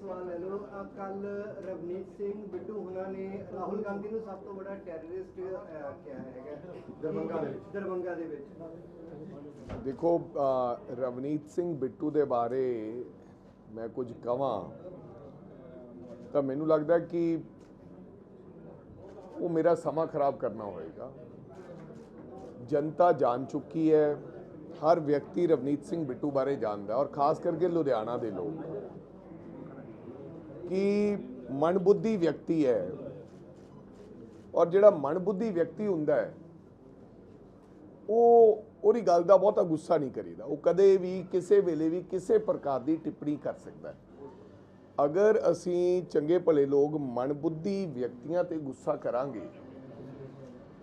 ਸਵਾਲ ਲੈ ਲਓ। ਕੱਲ ਰਵਨੀਤ ਸਿੰਘ ਬਿੱਟੂ ਹੁਣਾਂ ਨੇ ਰਾਹੁਲ ਗਾਂਧੀ ਨੂੰ ਸਭ ਤੋਂ ਵੱਡਾ ਟੈਰਰਿਸਟ ਕਿਹਾ ਹੈਗਾ। ਦਰਬੰਗਾ ਦੇ ਵਿੱਚ। ਦਰਬੰਗਾ ਦੇ ਵਿੱਚ। ਦੇਖੋ ਰਵਨੀਤ ਸਿੰਘ ਬਿੱਟੂ ਦੇ ਬਾਰੇ ਮੈਂ ਕੁਝ ਕਵਾਂ ਤਾਂ ਮੈਨੂੰ ਲੱਗਦਾ ਕਿ ਉਹ ਮੇਰਾ ਸਮਾਂ ਖਰਾਬ ਕਰਨਾ ਹੋਏਗਾ। ਜਨਤਾ ਜਾਣ ਚੁੱਕੀ ਹੈ ਹਰ ਵਿਅਕਤੀ ਰਵਨੀਤ ਸਿੰਘ ਬਿੱਟੂ ਬਾਰੇ ਜਾਣਦਾ ਹੈ ਔਰ ਖਾਸ ਕਰਕੇ ਲੁਧਿਆਣਾ ਦੇ ਲੋਕ। ਕਿ ਮਨਬੁੱਧੀ ਵਿਅਕਤੀ ਹੈ। ਔਰ ਜਿਹੜਾ ਮਨਬੁੱਧੀ ਵਿਅਕਤੀ ਹੁੰਦਾ ਹੈ, ਉਹ ਉਹਦੀ ਗੱਲ ਦਾ ਬਹੁਤਾ ਗੁੱਸਾ ਨਹੀਂ ਕਰੀਦਾ। ਉਹ ਕਦੇ ਵੀ, ਕਿਸੇ ਵੇਲੇ ਵੀ, ਕਿਸੇ ਪ੍ਰਕਾਰ ਦੀ ਟਿੱਪਣੀ ਕਰ ਸਕਦਾ ਹੈ। ਅਗਰ ਅਸੀਂ ਚੰਗੇ ਭਲੇ ਲੋਕ ਮਨਬੁੱਧੀ ਵਿਅਕਤੀਆਂ ਤੇ ਗੁੱਸਾ ਕਰਾਂਗੇ,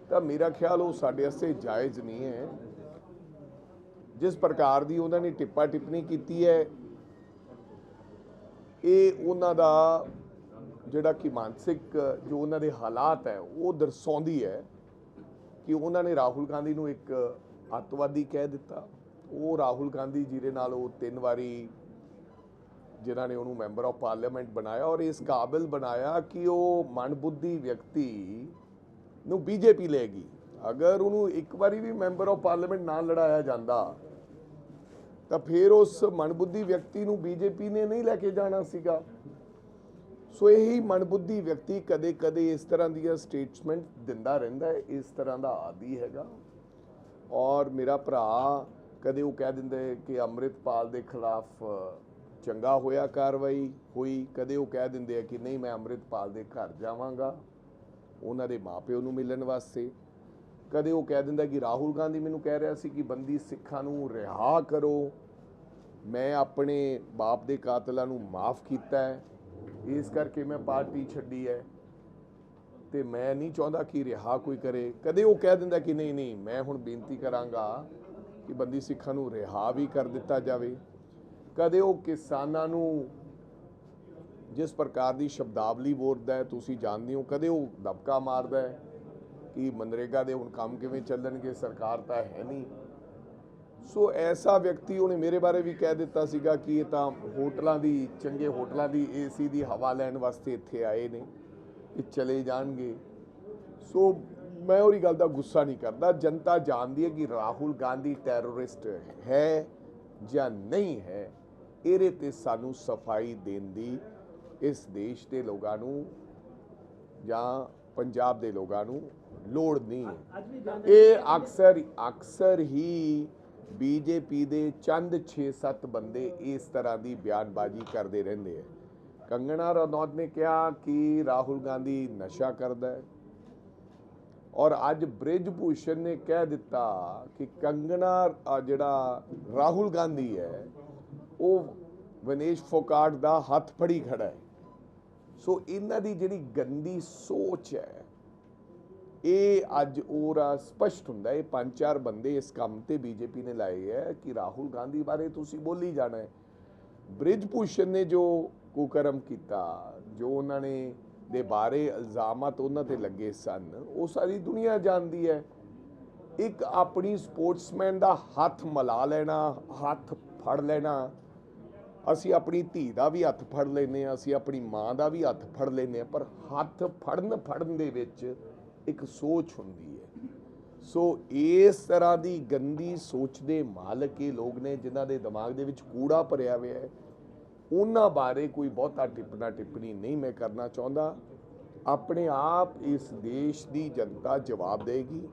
ਤਾਂ ਮੇਰਾ ਖਿਆਲ ਉਹ ਸਾਡੇ ਵਾਸਤੇ ਜਾਇਜ਼ ਨਹੀਂ ਹੈ। ਜਿਸ ਪ੍ਰਕਾਰ ਦੀ ਉਹਨਾਂ ਨੇ ਟਿੱਪਾ ਟਿੱਪਣੀ ਕੀਤੀ ਹੈ ਇਹ ਉਹਨਾਂ ਦਾ ਜਿਹੜਾ ਕਿ ਮਾਨਸਿਕ, ਜੋ ਉਹਨਾਂ ਦੇ ਹਾਲਾਤ ਹੈ, ਉਹ ਦਰਸਾਉਂਦੀ ਹੈ ਕਿ ਉਹਨਾਂ ਨੇ ਰਾਹੁਲ ਗਾਂਧੀ ਨੂੰ ਇੱਕ ਅੱਤਵਾਦੀ ਕਹਿ ਦਿੱਤਾ। ਉਹ ਰਾਹੁਲ ਗਾਂਧੀ ਜਿਹਦੇ ਨਾਲ ਉਹ ਤਿੰਨ ਵਾਰੀ ਜਿਨ੍ਹਾਂ ਨੇ ਉਹਨੂੰ ਮੈਂਬਰ ਆਫ ਪਾਰਲੀਮੈਂਟ ਬਣਾਇਆ ਔਰ ਇਸ ਕਾਬਿਲ ਬਣਾਇਆ ਕਿ ਉਹ ਮਨਬੁੱਧੀ ਵਿਅਕਤੀ ਨੂੰ ਬੀਜੇਪੀ ਲੈਗੀ ਅਗਰ ਉਹਨੂੰ ਇੱਕ ਵਾਰੀ ਵੀ ਮੈਂਬਰ ਆਫ ਪਾਰਲੀਮੈਂਟ ਨਾ ਲੜਾਇਆ ਜਾਂਦਾ ਤਾਂ ਫਿਰ ਉਸ ਮਨਬੁੱਧੀ ਵਿਅਕਤੀ ਨੂੰ ਬੀਜੇਪੀ ਨੇ ਨਹੀਂ ਲੈ ਕੇ ਜਾਣਾ ਸੀਗਾ। ਸੋ ਇਹੀ ਮਨਬੁੱਧੀ ਵਿਅਕਤੀ ਕਦੇ-ਕਦੇ ਇਸ ਤਰ੍ਹਾਂ ਦੀਆਂ ਸਟੇਟਮੈਂਟ ਦਿੰਦਾ ਰਹਿੰਦਾ ਹੈ, ਇਸ ਤਰ੍ਹਾਂ ਦਾ ਆਦੀ ਹੈਗਾ। ਔਰ ਮੇਰਾ ਭਰਾ ਕਦੇ ਉਹ ਕਹਿ ਦਿੰਦੇ ਕਿ ਅੰਮ੍ਰਿਤਪਾਲ ਦੇ ਖਿਲਾਫ ਚੰਗਾ ਹੋਇਆ ਕਾਰਵਾਈ ਹੋਈ। ਕਦੇ ਉਹ ਕਹਿ ਦਿੰਦੇ ਆ ਕਿ ਨਹੀਂ, ਮੈਂ ਅੰਮ੍ਰਿਤਪਾਲ ਦੇ ਘਰ ਜਾਵਾਂਗਾ। ਉਹਨਾਂ ਦੇ ਮਾਪਿਓ ਨੂੰ ਮਿਲਣ ਵਾਸਤੇ। ਕਦੇ ਉਹ ਕਹਿ ਦਿੰਦਾ ਕਿ ਰਾਹੁਲ ਗਾਂਧੀ ਮੈਨੂੰ ਕਹਿ ਰਿਹਾ ਸੀ ਕਿ ਬੰਦੀ ਸਿੱਖਾਂ ਨੂੰ ਰਿਹਾ ਕਰੋ। ਮੈਂ ਆਪਣੇ ਬਾਪ ਦੇ ਕਾਤਲਾਂ ਨੂੰ ਮਾਫ ਕੀਤਾ ਹੈ। ਇਸ ਕਰਕੇ ਮੈਂ ਪਾਰਟੀ ਛੱਡੀ ਹੈ ਤੇ ਮੈਂ ਨਹੀਂ ਚਾਹੁੰਦਾ ਕਿ ਰਿਹਾ ਕੋਈ ਕਰੇ। ਕਦੇ ਉਹ ਕਹਿ ਦਿੰਦਾ ਕਿ ਨਹੀਂ ਨਹੀਂ, ਮੈਂ ਹੁਣ ਬੇਨਤੀ ਕਰਾਂਗਾ ਕਿ ਬੰਦੀ ਸਿੱਖਾਂ ਨੂੰ ਰਿਹਾ ਵੀ ਕਰ ਦਿੱਤਾ ਜਾਵੇ। ਕਦੇ ਉਹ ਕਿਸਾਨਾਂ ਨੂੰ ਜਿਸ ਪ੍ਰਕਾਰ ਦੀ ਸ਼ਬਦਾਵਲੀ ਬੋਲਦਾ ਹੈ, ਤੁਸੀਂ ਜਾਣਦੇ ਹੋ, ਕਦੇ ਉਹ ਦਬਕਾ ਮਾਰਦਾ ਹੈ। ਕਿ ਮਨਰੇਗਾ ਦੇ ਹੁਣ ਕੰਮ ਕਿਵੇਂ ਚੱਲਣਗੇ, ਸਰਕਾਰ ਤਾਂ ਹੈ ਨਹੀਂ। ਸੋ ਐਸਾ ਵਿਅਕਤੀ ਉਹਨੇ ਮੇਰੇ ਬਾਰੇ ਵੀ ਕਹਿ ਦਿੱਤਾ ਸੀਗਾ ਕਿ ਇਹ ਤਾਂ ਹੋਟਲਾਂ ਦੀ, ਚੰਗੇ ਹੋਟਲਾਂ ਦੀ ਏਸੀ ਦੀ ਹਵਾ ਲੈਣ ਵਾਸਤੇ ਇੱਥੇ ਆਏ ਨੇ, ਇਹ ਚਲੇ ਜਾਣਗੇ। ਸੋ ਮੈਂ ਉਹਦੀ ਗੱਲ ਦਾ ਗੁੱਸਾ ਨਹੀਂ ਕਰਦਾ। ਜਨਤਾ ਜਾਣਦੀ ਹੈ ਕਿ ਰਾਹੁਲ ਗਾਂਧੀ ਟੈਰਰਿਸਟ ਹੈ ਜਾਂ ਨਹੀਂ ਹੈ, ਇਹਦੇ ਤੇ ਸਾਨੂੰ ਸਫ਼ਾਈ ਦੇਣ ਦੀ ਇਸ ਦੇਸ਼ ਦੇ ਲੋਕਾਂ ਨੂੰ ਜਾਂ ਪੰਜਾਬ ਦੇ ਲੋਕਾਂ ਨੂੰ ਲੋੜ ਨਹੀਂ ਹੈ। ਇਹ ਅਕਸਰ ਅਕਸਰ ਹੀ ਬੀਜੇਪੀ ਦੇ ਚੰਦ 6-7 ਬੰਦੇ ਇਸ ਤਰ੍ਹਾਂ ਦੀ ਬਿਆਨਬਾਜ਼ੀ ਕਰਦੇ ਰਹਿੰਦੇ ਹੈ ਕੰਗਣਾ ਰਣੌਤ ਨੇ ਕਿਹਾ ਕਿ ਰਾਹੁਲ ਗਾਂਧੀ ਨਸ਼ਾ ਕਰਦਾ ਹੈ। ਔਰ ਅੱਜ ਬ੍ਰਿਜ ਭੂਸ਼ਣ ਨੇ ਕਹਿ ਦਿੱਤਾ ਕਿ ਕੰਗਣਾ ਜਿਹੜਾ ਰਾਹੁਲ ਗਾਂਧੀ ਹੈ ਉਹ ਵਿਨੇਸ਼ ਫੋਕਾਟ ਦਾ ਹੱਥ ਫੜੀ ਖੜਾ ਹੈ। ਸੋ ਇਹਨਾਂ ਦੀ ਜਿਹੜੀ ਗੰਦੀ ਸੋਚ ਹੈ ਇਹ ਅੱਜ ਉਹਰਾ ਸਪਸ਼ਟ ਹੁੰਦਾ ਇਹ ਪੰਜ ਚਾਰ ਬੰਦੇ ਇਸ ਕੰਮ ਤੇ ਬੀਜੇਪੀ ਨੇ ਲਾਏ ਹੈ ਕਿ ਰਾਹੁਲ ਗਾਂਧੀ ਬਾਰੇ ਤੁਸੀਂ ਬੋਲੀ ਜਾਣਾ ਹੈ। ਬ੍ਰਿਜ ਭੂਸ਼ਣ ਨੇ ਜੋ ਕੁਕਰਮ ਕੀਤਾ, ਜੋ ਉਹਨਾਂ ਨੇ ਦੇ ਬਾਰੇ ਇਲਜ਼ਾਮਤ ਉਹਨਾਂ ਤੇ ਲੱਗੇ ਸਨ, ਉਹ ਸਾਰੀ ਦੁਨੀਆ ਜਾਣਦੀ ਹੈ। ਇੱਕ ਆਪਣੀ ਸਪੋਰਟਸਮੈਨ ਦਾ ਹੱਥ ਮਲਾ ਲੈਣਾ, ਹੱਥ ਫੜ ਲੈਣਾ, ਅਸੀਂ ਆਪਣੀ ਧੀ ਦਾ ਵੀ ਹੱਥ ਫੜ ਲੈਨੇ ਆ ਅਸੀਂ ਆਪਣੀ ਮਾਂ ਦਾ ਵੀ ਹੱਥ ਫੜ ਲੈਨੇ ਆ ਪਰ ਹੱਥ ਫੜਨ ਫੜਨ ਦੇ ਵਿੱਚ ਇੱਕ ਸੋਚ ਹੁੰਦੀ ਹੈ। ਸੋ ਇਸ ਤਰ੍ਹਾਂ ਦੀ ਗੰਦੀ ਸੋਚ ਦੇ ਮਾਲਕ ਇਹ ਲੋਕ ਨੇ ਜਿਨ੍ਹਾਂ ਦੇ ਦਿਮਾਗ ਦੇ ਵਿੱਚ ਕੂੜਾ ਭਰਿਆ ਹੋਇਆ ਹੈ। ਉਹਨਾਂ ਬਾਰੇ ਕੋਈ ਬਹੁਤਾ ਟਿੱਪਣਾ ਟਿੱਪਣੀ ਨਹੀਂ ਮੈਂ ਕਰਨਾ ਚਾਹੁੰਦਾ। ਆਪਣੇ ਆਪ ਇਸ ਦੇਸ਼ ਦੀ ਜਨਤਾ ਜਵਾਬ ਦੇਗੀ।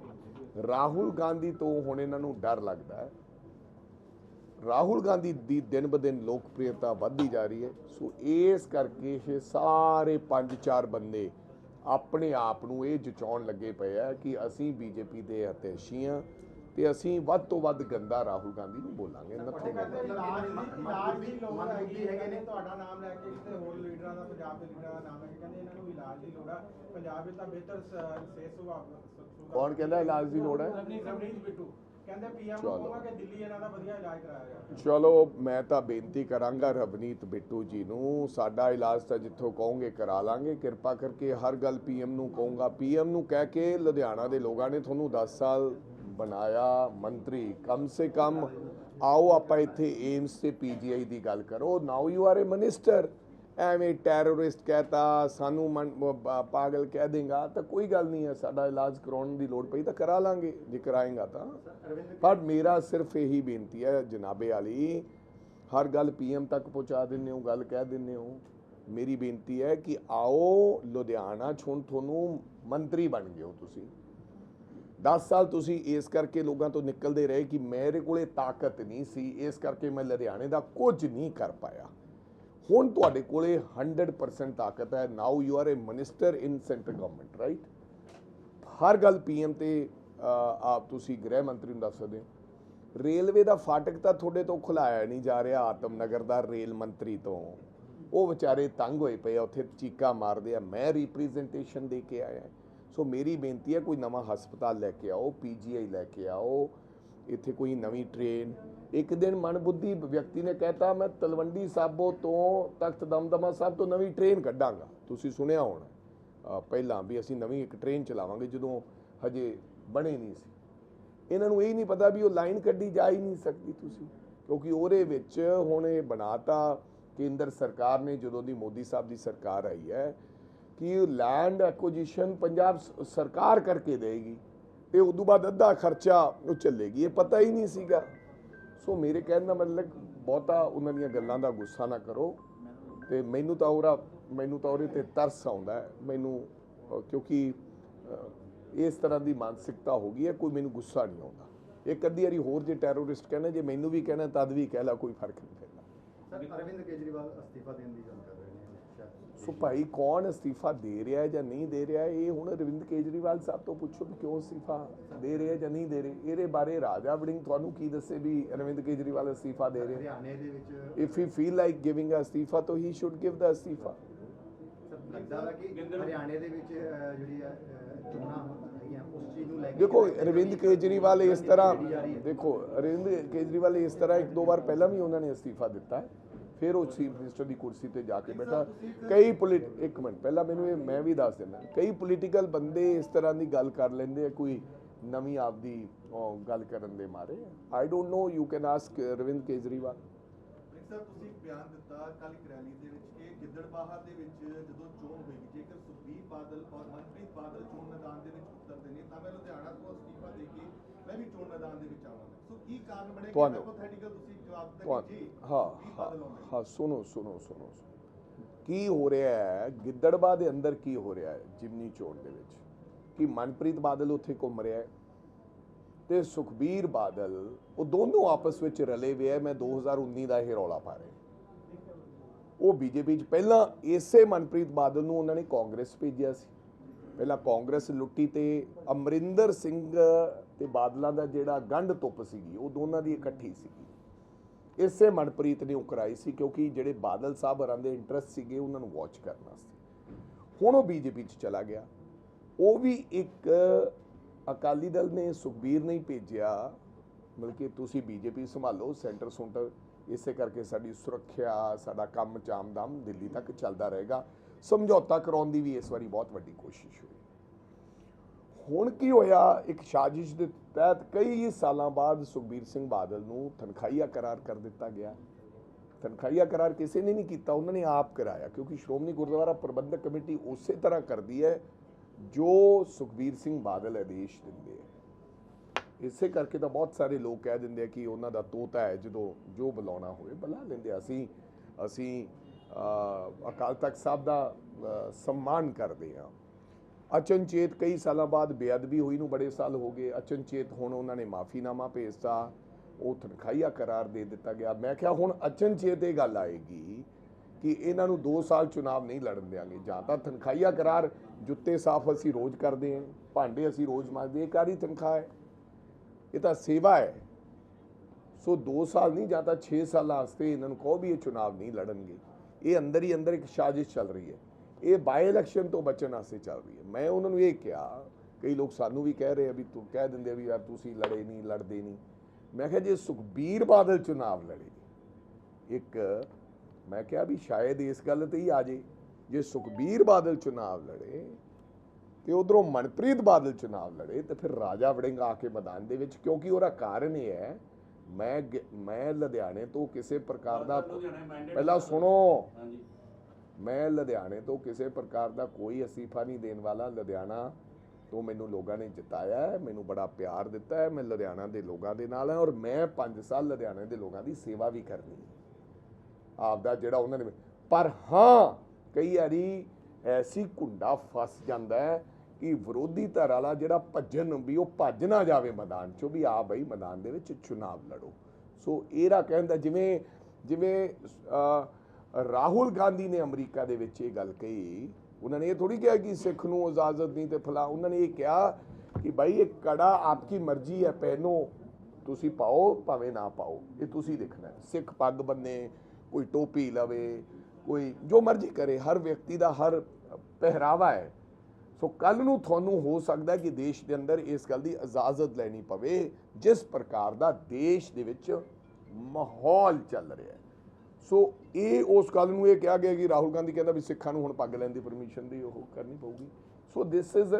ਰਾਹੁਲ ਗਾਂਧੀ ਤੋਂ ਹੁਣ ਇਹਨਾਂ ਨੂੰ ਡਰ ਲੱਗਦਾ ਹੈ। ਰਾਹੁਲ ਗਾਂਧੀ ਦੀ ਦਿਨ ਬ ਦਿਨ ਲੋਕਪ੍ਰਿਯਤਾ ਵੱਧਦੀ ਜਾ ਰਹੀ ਹੈ। ਸੋ ਇਸ ਕਰਕੇ ਇਹ ਸਾਰੇ ਪੰਜ ਚਾਰ ਬੰਦੇ ਆਪਣੇ ਆਪ ਨੂੰ ਇਹ ਜਚਾਉਣ ਲੱਗੇ ਪਏ ਆ ਕਿ ਅਸੀਂ ਬੀਜੇਪੀ ਦੇ ਹਤੈਸ਼ੀ ਹਾਂ ਤੇ ਅਸੀਂ ਵੱਧ ਤੋਂ ਵੱਧ ਗੰਦਾ ਰਾਹੁਲ ਗਾਂਧੀ ਨੂੰ ਬੋਲਾਂਗੇ ਨੱਥੇ ਇਲਾਜ ਦੀ ਇਲਾਜ ਦੀ ਲੋੜ ਹੈਗੀ ਹੈਗੇ ਨੇ। ਤੁਹਾਡਾ ਨਾਮ ਲੈ ਕੇ ਕਿਤੇ ਹੋਰ ਲੀਡਰਾਂ ਦਾ ਪੰਜਾਬ ਦੇ ਲੀਡਰਾਂ ਦਾ ਨਾਮ ਲੈ ਕੇ ਕਹਿੰਦੇ ਇਹਨਾਂ ਨੂੰ ਇਲਾਜ ਦੀ ਲੋੜ ਆ। ਪੰਜਾਬ ਵਿੱਚ ਤਾਂ ਬਿਹਤਰ ਸ- ਸਿਹਤ ਸੁਭਾਅ ਕੌਣ ਕਹਿੰਦਾ ਇਲਾਜ ਦੀ ਲੋੜ ਹੈ? ਰਵਨੀਤ ਰਵਨੀਤ ਬਿੱਟੂ। ਕਹਿੰਦੇ ਪੀਐਮ ਨੂੰ ਚਲੋ। ਕਹੋਗਾ ਕਿ ਦਿੱਲੀ ਇਹਨਾਂ ਦਾ ਵਧੀਆ ਇਲਾਜ ਕਰਾਇਆ ਜਾਵੇ ਚਲੋ ਮੈਂ ਤਾਂ ਬੇਨਤੀ ਕਰਾਂਗਾ ਰਵਨੀਤ ਬਿੱਟੂ ਜੀ ਨੂੰ ਸਾਡਾ ਇਲਾਜ ਤਾਂ ਜਿੱਥੋਂ ਕਹੋਗੇ ਕਰਾ ਲਾਂਗੇ ਕਿਰਪਾ ਕਰਕੇ ਹਰ ਗੱਲ ਪੀਐਮ ਨੂੰ ਕਹੂੰਗਾ। ਪੀਐਮ ਨੂੰ ਕਹਿ ਕੇ ਲੁਧਿਆਣਾ ਦੇ ਲੋਕਾਂ ਨੇ ਤੁਹਾਨੂੰ 10 ਸਾਲ ਬਣਾਇਆ ਮੰਤਰੀ ਕਮ ਸੇ ਕਮ ਆਓ ਆਪਾਂ ਇੱਥੇ ਏਮਸ ਤੇ ਪੀਜੀਆਈ ਦੀ ਗੱਲ ਕਰੋ। Now you are a minister ਐਵੇਂ ਟੈਰਰਿਸਟ ਕਹਤਾ, ਸਾਨੂੰ ਮਨ- ਪਾਗਲ ਕਹਿ ਦੇਗਾ, ਤਾਂ ਕੋਈ ਗੱਲ ਨਹੀਂ ਹੈ, ਸਾਡਾ ਇਲਾਜ ਕਰਾਉਣ ਦੀ ਲੋੜ ਪਈ ਤਾਂ ਕਰਾ ਲਾਂਗੇ, ਜੇ ਕਰਾਏਗਾ ਤਾਂ। ਪਰ ਮੇਰਾ ਸਿਰਫ ਇਹੀ ਬੇਨਤੀ ਹੈ, ਜਨਾਬੇ ਵਾਲੀ, ਹਰ ਗੱਲ ਪੀਐਮ ਤੱਕ ਪਹੁੰਚਾ ਦਿੰਦੇ ਹੋ, ਗੱਲ ਕਹਿ ਦਿੰਦੇ ਹੋ। ਮੇਰੀ ਬੇਨਤੀ ਹੈ ਕਿ ਆਓ, ਲੁਧਿਆਣਾ 'ਚ ਹੁਣ ਤੁਹਾਨੂੰ ਮੰਤਰੀ ਬਣ ਗਏ ਹੋ ਤੁਸੀਂ। 10 ਸਾਲ ਤੁਸੀਂ ਇਸ ਕਰਕੇ ਲੋਕਾਂ ਤੋਂ ਨਿਕਲਦੇ ਰਹੇ ਕਿ ਮੇਰੇ ਕੋਲੇ ਤਾਕਤ ਨਹੀਂ ਸੀ, ਇਸ ਕਰਕੇ ਮੈਂ ਲੁਧਿਆਣੇ ਦਾ ਕੁਝ ਨਹੀਂ ਕਰ ਪਾਇਆ। ਹੁਣ ਤੁਹਾਡੇ ਕੋਲੇ 100% ਤਾਕਤ ਹੈ। Now you are a minister in centre government right ਹਰ ਗੱਲ ਪੀਐਮ ਤੇ ਆਪ ਤੁਸੀਂ ਗ੍ਰਹਿ ਮੰਤਰੀ ਨੂੰ ਦੱਸ ਸਕਦੇ ਹੋ। ਰੇਲਵੇ ਦਾ ਫਾਟਕ ਤਾਂ ਤੁਹਾਡੇ ਤੋਂ ਖੁਲਾਇਆ ਨਹੀਂ ਜਾ ਰਿਹਾ ਆਤਮ ਨਗਰ ਦਾ ਰੇਲ ਮੰਤਰੀ ਤੋਂ। ਉਹ ਵਿਚਾਰੇ ਤੰਗ ਹੋਏ ਪਏ ਆ, ਉੱਥੇ ਚੀਕਾ ਮਾਰਦੇ ਆ। ਮੈਂ ਰਿਪਰੈਜ਼ੈਂਟੇਸ਼ਨ ਦੇ ਕੇ ਆਇਆ। ਸੋ ਮੇਰੀ ਬੇਨਤੀ ਹੈ, ਕੋਈ ਨਵਾਂ ਹਸਪਤਾਲ ਲੈ ਕੇ ਆਓ ਪੀਜੀਆਈ ਲੈ ਕੇ ਆਓ। ਇੱਥੇ ਕੋਈ ਨਵੀਂ ਟ੍ਰੇਨ ਇੱਕ ਦਿਨ ਮਨਬੁੱਧੀ ਵਿਅਕਤੀ ਨੇ ਕਹਿਤਾ, ਮੈਂ ਤਲਵੰਡੀ ਸਾਬੋ ਤੋਂ ਤਖਤ ਦਮਦਮਾ ਸਾਹਿਬ ਤੋਂ ਨਵੀਂ ਟ੍ਰੇਨ ਕੱਢਾਂਗਾ। ਤੁਸੀਂ ਸੁਣਿਆ ਹੋਣਾ। ਪਹਿਲਾਂ ਵੀ ਅਸੀਂ ਨਵੀਂ ਇੱਕ ਟ੍ਰੇਨ ਚਲਾਵਾਂਗੇ, ਜਦੋਂ ਹਜੇ ਬਣੇ ਨਹੀਂ ਸੀ। ਇਹਨਾਂ ਨੂੰ ਇਹ ਨਹੀਂ ਪਤਾ ਵੀ ਉਹ ਲਾਈਨ ਕੱਢੀ ਜਾ ਹੀ ਨਹੀਂ ਸਕਦੀ ਤੁਸੀਂ, ਕਿਉਂਕਿ ਉਹਦੇ ਵਿੱਚ ਹੁਣ ਇਹ ਬਣਾਤਾ ਕੇਂਦਰ ਸਰਕਾਰ ਨੇ, ਜਦੋਂ ਦੀ ਮੋਦੀ ਸਾਹਿਬ ਦੀ ਸਰਕਾਰ ਆਈ ਹੈ, ਕਿ ਲੈਂਡ ਐਕੁਜੀਸ਼ਨ ਪੰਜਾਬ ਸਰਕਾਰ ਕਰਕੇ ਦੇਗੀ। ਤੇ ਉਸ ਤੋਂ ਬਾਅਦ ਅੱਧਾ ਖਰਚਾ ਉਹ ਚੱਲੇਗੀ, ਇਹ ਪਤਾ ਹੀ ਨਹੀਂ ਸੀਗਾ। ਸੋ ਮੇਰੇ ਕਹਿਣ ਦਾ ਮਤਲਬ ਬਹੁਤਾ ਉਹਨਾਂ ਦੀਆਂ ਗੱਲਾਂ ਦਾ ਗੁੱਸਾ ਨਾ ਕਰੋ ਤੇ ਮੈਨੂੰ ਤਾਂ ਉਹਦਾ, ਮੈਨੂੰ ਤਾਂ ਉਹਦੇ ਤੇ ਤਰਸ ਆਉਂਦਾ ਹੈ। ਮੈਨੂੰ ਕਿਉਂਕਿ ਇਸ ਤਰ੍ਹਾਂ ਦੀ ਮਾਨਸਿਕਤਾ ਹੋ ਗਈ ਹੈ, ਕੋਈ ਮੈਨੂੰ ਗੁੱਸਾ ਨਹੀਂ ਆਉਂਦਾ। ਇਹ ਅੱਧੀ ਵਾਰੀ ਹੋਰ ਜੇ ਟੈਰੋਰਿਸਟ ਕਹਿੰਦੇ, ਜੇ ਮੈਨੂੰ ਵੀ ਕਹਿਣਾ ਤਦ ਵੀ ਕਹਿ ਲਾ, ਕੋਈ ਫ਼ਰਕ ਨਹੀਂ ਪੈਂਦਾ। ਸਰ, ਅਰਵਿੰਦ ਕੇਜਰੀਵਾਲ ਅਸਤੀਫਾ ਦੇਣ ਦੀ ਗੱਲ ਕਰ ਸੋ ਭਾਈ ਕੌਣ ਅਸਤੀਫਾ ਦੇ ਰਿਹਾ ਹੈ ਜਾਂ ਨਹੀਂ ਦੇ ਰਿਹਾ ਹੈ, ਇਹ ਹੁਣ ਅਰਵਿੰਦ ਕੇਜਰੀਵਾਲ ਸਾਹਿਬ ਤੋਂ ਪੁੱਛੋ ਕਿ ਕਿਉਂ ਅਸਤੀਫਾ ਦੇ ਰਹੇ ਹੈ ਜਾਂ ਨਹੀਂ ਦੇ ਰਹੇ। ਇਹਦੇ ਬਾਰੇ ਰਾਜਾ ਵੜਿੰਗ ਤੁਹਾਨੂੰ ਕੀ ਦੱਸੇ ਵੀ ਅਰਵਿੰਦ ਕੇਜਰੀਵਾਲ ਅਸਤੀਫਾ ਦੇ ਰਹੇ? ਹਰਿਆਣੇ ਦੇ ਵਿੱਚ if he feel like giving ਅਸਤੀਫਾ ਤਾਂ ਹੀ ਸ਼ੁੱਡ ਗਿਵ ਦਾ ਅਸਤੀਫਾ। ਹਰਿਆਣੇ ਦੇ ਵਿੱਚ ਜਿਹੜੀ ਚੋਣਾਂ ਦੇਖੋ ਅਰਵਿੰਦ ਕੇਜਰੀਵਾਲ ਇਸ ਤਰ੍ਹਾਂ। ਦੇਖੋ ਅਰਵਿੰਦ ਕੇਜਰੀਵਾਲ ਇਸ ਤਰ੍ਹਾਂ ਇੱਕ ਦੋ ਵਾਰ ਪਹਿਲਾਂ ਵੀ ਉਹਨਾਂ ਨੇ ਅਸਤੀਫਾ ਦਿੱਤਾ ਹੈ। ਫਿਰ ਉਹ ਚੀਫ ਮਿਨਿਸਟਰ ਦੀ ਕੁਰਸੀ ਤੇ ਜਾ ਕੇ ਬੈਠਾ। ਕਈ ਪੋਲਿਟ ਇੱਕ ਮਿੰਟ ਪਹਿਲਾਂ ਮੈਨੂੰ ਇਹ ਮੈਂ ਵੀ ਦੱਸ ਦਿੰਦਾ। ਕਈ ਪੋਲੀਟੀਕਲ ਬੰਦੇ ਇਸ ਤਰ੍ਹਾਂ ਦੀ ਗੱਲ ਕਰ ਲੈਂਦੇ ਆ ਕੋਈ ਨਵੀਂ ਆਪਦੀ ਗੱਲ ਕਰਨ ਦੇ ਮਾਰੇ। I don't know you can ask Arvind Kejriwal sir ਤੁਸੀਂ ਬਿਆਨ ਦਿੱਤਾ ਕੱਲ ਇੱਕ ਰੈਲੀ ਦੇ ਵਿੱਚ ਕਿ ਗਿੱਦੜਬਾਹਾ ਦੇ ਵਿੱਚ ਜਦੋਂ ਚੋਣ ਹੋਏਗੀ ਜੇਕਰ ਸੁਖਬੀਰ ਬਾਦਲ ਔਰ ਮਨਪ੍ਰੀਤ ਬਾਦਲ ਚੋਣ ਮੈਦਾਨ ਦੇ ਵਿੱਚ ਉਤਰਦੇ ਨੇ ਤਾਂ ਮੈਂ ਲੁਧਿਆਣਾ ਤੋਂ ਅਸਤੀਫਾ ਦੇ ਕੇ ਮੈਂ ਵੀ ਚੋਣ ਮੈਦਾਨ ਦੇ ਵਿੱਚ ਆਵਾਂਗਾ। ਸੋ ਕੀ ਕਾਰਨ ਬਣੇਗਾ ਹਾਈਪੋਥੈਟੀਕਲ ਤੁਸੀਂ ਕਿ ਹਾਂ ਸੁਖਬੀਰ ਹਾਂ ਬਾਦਲ ਆਉਂਦੇ ਹਾਂ ਸੁਣੋ ਸੁਣੋ ਸੁਣੋ ਸੁਣੋ। ਕੀ ਹੋ ਰਿਹਾ ਹੈ? ਗਿੱਦੜਬਾ ਦੇ ਅੰਦਰ ਕੀ ਹੋ ਰਿਹਾ ਹੈ ਜਿਮਨੀ ਚੋਣ ਦੇ ਵਿੱਚ? ਕਿ ਮਨਪ੍ਰੀਤ ਬਾਦਲ ਉੱਥੇ ਘੁੰਮ ਰਿਹਾ ਹੈ? ਤੇ ਸੁਖਬੀਰ ਬਾਦਲ ਉਹ ਦੋਨੋਂ ਆਪਸ ਵਿੱਚ ਰਲੇ ਹੋਏ ਹੈ। ਮੈਂ 2019 ਦਾ ਇਹ ਰੌਲਾ ਪਾ ਰਿਹਾ ਉਹ ਬੀਜੇਪੀ ਚ ਪਹਿਲਾਂ ਇਸੇ ਮਨਪ੍ਰੀਤ ਬਾਦਲ ਨੂੰ ਉਹਨਾਂ ਨੇ ਕਾਂਗਰਸ ਭੇਜਿਆ ਸੀ। ਪਹਿਲਾਂ ਕਾਂਗਰਸ ਲੁੱਟੀ ਤੇ ਅਮਰਿੰਦਰ ਸਿੰਘ ਤੇ ਬਾਦਲਾਂ ਦਾ ਜਿਹੜਾ ਗੰਢ ਤੁੱਪ ਸੀਗੀ ਉਹ ਦੋਨਾਂ ਦੀ ਇਕੱਠੀ ਸੀਗੀ। ਇਸੇ ਮਨਪ੍ਰੀਤ ਨੇ ਉਹ ਕਰਾਈ ਸੀ ਕਿਉਂਕਿ ਜਿਹੜੇ ਬਾਦਲ ਸਾਹਿਬ ਹਰਾਂ ਦੇ ਇੰਟਰਸਟ ਸੀਗੇ, ਉਹਨਾਂ ਨੂੰ ਵਾਚ ਕਰਨ ਵਾਸਤੇ। ਹੁਣ ਉਹ ਬੀਜੇਪੀ ਚ ਚਲਾ ਗਿਆ। ਉਹ ਵੀ ਇੱਕ ਅਕਾਲੀ ਦਲ ਨੇ ਸੁਖਬੀਰ ਨਹੀਂ ਭੇਜਿਆ। ਬਲਕਿ ਤੁਸੀਂ ਬੀਜੇਪੀ ਸੰਭਾਲੋ, ਸੈਂਟਰ ਸੁੰਟਰ, ਇਸੇ ਕਰਕੇ ਸਾਡੀ ਸੁਰੱਖਿਆ, ਸਾਡਾ ਕੰਮ ਚਾਮਦਮ ਦਿੱਲੀ ਤੱਕ ਚੱਲਦਾ ਰਹੇਗਾ। ਸਮਝੌਤਾ ਕਰਾਉਣ ਦੀ ਵੀ ਇਸ ਵਾਰੀ ਬਹੁਤ ਵੱਡੀ ਕੋਸ਼ਿਸ਼ ਹੋਈ। ਹੁਣ ਕੀ ਹੋਇਆ? ਇੱਕ ਸਾਜ਼ਿਸ਼ ਦੇ ਤਹਿਤ ਕਈ ਸਾਲਾਂ ਬਾਅਦ ਸੁਖਬੀਰ ਸਿੰਘ ਬਾਦਲ ਨੂੰ ਤਨਖਾਹੀਆ ਕਰਾਰ ਕਰ ਦਿੱਤਾ ਗਿਆ। ਤਨਖਾਹੀਆ ਕਰਾਰ ਕਿਸੇ ਨੇ ਨਹੀਂ ਕੀਤਾ, ਉਹਨਾਂ ਨੇ ਆਪ ਕਰਾਇਆ, ਕਿਉਂਕਿ ਸ਼੍ਰੋਮਣੀ ਗੁਰਦੁਆਰਾ ਪ੍ਰਬੰਧਕ ਕਮੇਟੀ ਉਸੇ ਤਰ੍ਹਾਂ ਕਰਦੀ ਹੈ ਜੋ ਸੁਖਬੀਰ ਸਿੰਘ ਬਾਦਲ ਆਦੇਸ਼ ਦਿੰਦੇ ਹੈ। ਇਸੇ ਕਰਕੇ ਤਾਂ ਬਹੁਤ ਸਾਰੇ ਲੋਕ ਕਹਿ ਦਿੰਦੇ ਆ ਕਿ ਉਹਨਾਂ ਦਾ ਤੋਤਾ ਹੈ, ਜਦੋਂ ਜੋ ਬੁਲਾਉਣਾ ਹੋਵੇ ਬੁਲਾ ਲੈਂਦੇ ਅਸੀਂ ਅਸੀਂ ਅਕਾਲ ਤਖਤ ਸਾਹਿਬ ਦਾ ਸਨਮਾਨ ਕਰਦੇ ਆ ਅਚਨਚੇਤ ਕਈ ਸਾਲਾਂ ਬਾਅਦ ਬੇਅਦਬੀ ਹੋਈ ਨੂੰ ਬੜੇ ਸਾਲ ਹੋ ਗਏ। ਅਚਨਚੇਤ ਹੁਣ ਉਹਨਾਂ ਨੇ ਮਾਫੀਨਾਮਾ ਭੇਜਤਾ। ਉਹ ਤਨਖਾਹੀਆ ਕਰਾਰ ਦੇ ਦਿੱਤਾ ਗਿਆ। ਮੈਂ ਕਿਹਾ ਹੁਣ ਅਚਨਚੇਤ ਇਹ ਗੱਲ ਆਏਗੀ ਕਿ ਇਹਨਾਂ ਨੂੰ 2 ਸਾਲ ਚੁਣਾਵ ਨਹੀਂ ਲੜਨ ਦੇਾਂਗੇ ਜਾਂ ਤਾਂ ਤਨਖਾਹੀਆ ਕਰਾਰ, ਜੁੱਤੇ ਸਾਫ਼ ਅਸੀਂ ਰੋਜ਼ ਕਰਦੇ ਹਾਂ, ਭਾਂਡੇ ਅਸੀਂ ਰੋਜ਼ ਮਾਂਜਦੇ ਇਹ ਕਾਹਦੀ ਤਨਖਾਹ ਹੈ? ਇਹ ਤਾਂ ਸੇਵਾ ਹੈ। ਸੋ 2 ਸਾਲ ਨਹੀਂ ਜਾਂ ਤਾਂ 6 ਸਾਲਾਂ ਵਾਸਤੇ ਇਹਨਾਂ ਨੂੰ ਕਹੋ ਵੀ ਇਹ ਚੁਣਾਵ ਨਹੀਂ ਲੜਨਗੇ। ਇਹ ਅੰਦਰ ਹੀ ਅੰਦਰ ਇੱਕ ਸਾਜ਼ਿਸ਼ ਚੱਲ ਰਹੀ ਹੈ। ਇਹ ਬਾਈ ਇਲੈਕਸ਼ਨ ਤੋਂ ਬਚਣ ਵਾਸਤੇ ਚੱਲ ਰਹੀ ਹੈ। ਮੈਂ ਉਹਨਾਂ ਨੂੰ ਇਹ ਕਿਹਾ ਕਈ ਲੋਕ ਸਾਨੂੰ ਵੀ ਕਹਿ ਰਹੇ ਆ ਵੀ ਤੂੰ ਕਹਿ ਦਿੰਦੇ ਆ ਵੀ ਯਾਰ ਤੁਸੀਂ ਲੜੇ ਨਹੀਂ ਲੜਦੇ ਨਹੀਂ। ਮੈਂ ਕਿਹਾ ਜੇ ਸੁਖਬੀਰ ਬਾਦਲ ਚੁਣਾਵ ਲੜੇ ਇੱਕ ਮੈਂ ਕਿਹਾ ਵੀ ਸ਼ਾਇਦ ਇਸ ਗੱਲ ਤੇ ਹੀ ਆ ਜੇ ਜੇ ਸੁਖਬੀਰ ਬਾਦਲ ਚੁਣਾਵ ਲੜੇ ਤੇ ਉਧਰੋਂ ਮਨਪ੍ਰੀਤ ਬਾਦਲ ਚੁਣਾਵ ਲੜੇ ਤੇ ਫਿਰ ਰਾਜਾ ਵੜਿੰਗ ਆ ਕੇ ਮੈਦਾਨ ਦੇ ਵਿੱਚ ਕਿਉਂਕਿ ਉਹਦਾ ਕਾਰਨ ਇਹ ਹੈ ਮੈਂ ਮੈਂ ਲੁਧਿਆਣੇ ਤੋਂ ਕਿਸੇ ਪ੍ਰਕਾਰ ਦਾ ਪਹਿਲਾਂ ਸੁਣੋ। ਮੈਂ ਲੁਧਿਆਣੇ ਤੋਂ ਕਿਸੇ ਪ੍ਰਕਾਰ ਦਾ ਕੋਈ ਅਸੀਫਾ ਨਹੀਂ ਦੇਣ ਵਾਲਾ। ਲੁਧਿਆਣਾ ਤੋਂ ਮੈਨੂੰ ਲੋਕਾਂ ਨੇ ਜਿਤਾਇਆ ਮੈਨੂੰ ਬੜਾ ਪਿਆਰ ਦਿੱਤਾ ਹੈ, ਮੈਂ ਲੁਧਿਆਣਾ ਦੇ ਲੋਕਾਂ ਦੇ ਨਾਲ ਹਾਂ ਔਰ ਮੈਂ 5 ਸਾਲ ਲੁਧਿਆਣੇ ਦੇ ਲੋਕਾਂ ਦੀ ਸੇਵਾ ਵੀ ਕਰਨੀ ਹੈ। ਆਪਦਾ ਜਿਹੜਾ ਉਹਨਾਂ ਨੇ ਪਰ ਹਾਂ, ਕਈ ਵਾਰੀ ਐਸੀ ਕੁੰਡਾ ਫਸ ਜਾਂਦਾ ਹੈ ਕਿ ਵਿਰੋਧੀ ਧਿਰ ਵਾਲਾ ਜਿਹੜਾ ਭੱਜਣ ਵੀ ਉਹ ਭੱਜ ਨਾ ਜਾਵੇ ਮੈਦਾਨ ਚੋਂ ਵੀ ਆ ਬਈ ਮੈਦਾਨ ਦੇ ਵਿੱਚ ਚੁਣਾਵ ਲੜੋ। ਸੋ ਇਹਦਾ ਕਹਿੰਦਾ ਜਿਵੇਂ ਜਿਵੇਂ ਰਾਹੁਲ ਗਾਂਧੀ ਨੇ ਅਮਰੀਕਾ ਦੇ ਵਿੱਚ ਇਹ ਗੱਲ ਕਹੀ। ਉਹਨਾਂ ਨੇ ਇਹ ਥੋੜੀ ਕਿਹਾ ਕਿ ਸਿੱਖ ਨੂੰ ਇਜਾਜ਼ਤ ਨਹੀਂ ਤੇ ਫਲਾ ਉਹਨਾਂ ਨੇ ਇਹ ਕਿਹਾ ਕਿ ਭਾਈ ਇਹ ਕੜਾ ਆਪਕੀ ਮਰਜ਼ੀ ਹੈ, ਪਹਿਨੋ, ਤੁਸੀਂ ਪਾਓ ਭਾਵੇਂ ਨਾ ਪਾਓ, ਇਹ ਤੁਸੀਂ ਦੇਖਣਾ ਸਿੱਖ ਪੱਗ ਬੰਨੇ, ਕੋਈ ਟੋਪੀ ਲਵੇ, ਕੋਈ ਜੋ ਮਰਜ਼ੀ ਕਰੇ, ਹਰ ਵਿਅਕਤੀ ਦਾ ਹਰ ਪਹਿਰਾਵਾ ਹੈ। ਸੋ ਕੱਲ ਨੂੰ ਤੁਹਾਨੂੰ ਹੋ ਸਕਦਾ ਕਿ ਦੇਸ਼ ਦੇ ਅੰਦਰ ਇਸ ਗੱਲ ਦੀ ਇਜਾਜ਼ਤ ਲੈਣੀ ਪਵੇ, ਜਿਸ ਪ੍ਰਕਾਰ ਦਾ ਦੇਸ਼ ਦੇ ਵਿੱਚ ਮਾਹੌਲ ਚੱਲ ਰਿਹਾ ਹੈ। ਸੋ ਇਹ ਉਸ ਗੱਲ ਨੂੰ ਇਹ ਕਿਹਾ ਗਿਆ ਕਿ ਰਾਹੁਲ ਗਾਂਧੀ ਕਹਿੰਦਾ ਵੀ ਸਿੱਖਾਂ ਨੂੰ ਹੁਣ ਪੱਗ ਲੈਣ ਦੀ ਪਰਮਿਸ਼ਨ ਦੀ ਉਹ ਕਰਨੀ ਪਊਗੀ। ਸੋ ਦਿਸ ਇਜ਼